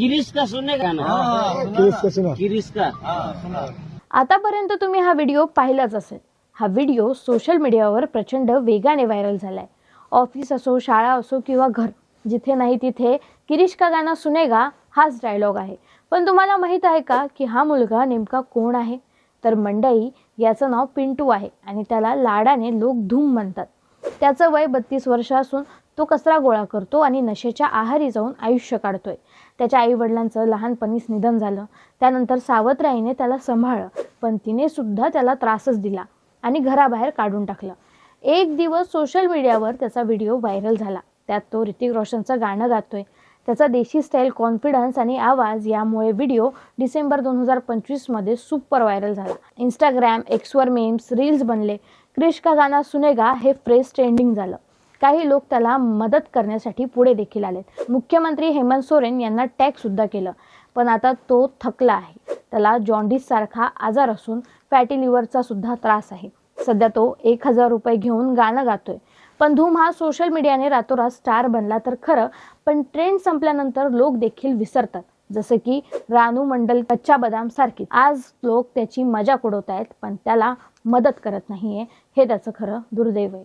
किरीस का सुने ना. किरीस का आतापर्यंत तुम्ही हा व्हिडिओ पाहिलाच असेल. हा व्हिडिओ सोशल मीडियावर प्रचंड वेगाने व्हायरल झालाय. ऑफिस असो शाळा असो किंवा घर जिथे नाही तिथे किरीश का गाणं सुनेगा हाच डायलॉग आहे. पण तुम्हाला माहीत आहे का की हा मुलगा नेमका कोण आहे? तर मंडई याचं नाव पिंटू आहे आणि त्याला लाडाने लोक धूम म्हणतात. त्याचं वय बत्तीस वर्ष असून तो कचरा गोळा करतो आणि नशेच्या आहारी जाऊन आयुष्य काढतोय. त्याच्या आईवडिलांचं लहानपणीच निधन झालं. त्यानंतर सावत्राईने त्याला सांभाळलं पण तिने सुद्धा त्याला त्रासच दिला आणि घराबाहेर काढून टाकलं. एक दिवस सोशल मीडियावर त्याचा व्हिडिओ व्हायरल झाला. त्यात तो ऋतिक रोशनचं गाणं गातोय. त्याचा देशी स्टाईल कॉन्फिडन्स आणि आवाज यामुळे व्हिडिओ डिसेंबर दोन हजार पंचवीसमध्ये सुपर व्हायरल झाला. इंस्टाग्राम एक्सवर मेम्स रील्स बनले. क्रिश का गाना सुनेगा हे फ्रेश ट्रेंडिंग झालं. काही लोक त्याला मदत करण्यासाठी पुढे देखील आलेत. मुख्यमंत्री हेमंत सोरेन यांना टॅगसुद्धा केलं. पण आता तो थकला आहे. त्याला जॉन्डिससारखा आजार असून फॅटी लिव्हरचा सुद्धा त्रास आहे. सध्या तो एक हजार रुपये घेऊन गाणं गातोय. पण धूम हा सोशल मीडियाने रातोरात स्टार बनला तर खरं पण ट्रेंड संपल्यानंतर लोक देखील विसरतात. जसं की रानू मंडल कच्चा बदाम सारखी. आज लोक त्याची मजा उडवत आहेत पण त्याला मदत करत नाहीये. हे त्याचं खरं दुर्दैव आहे.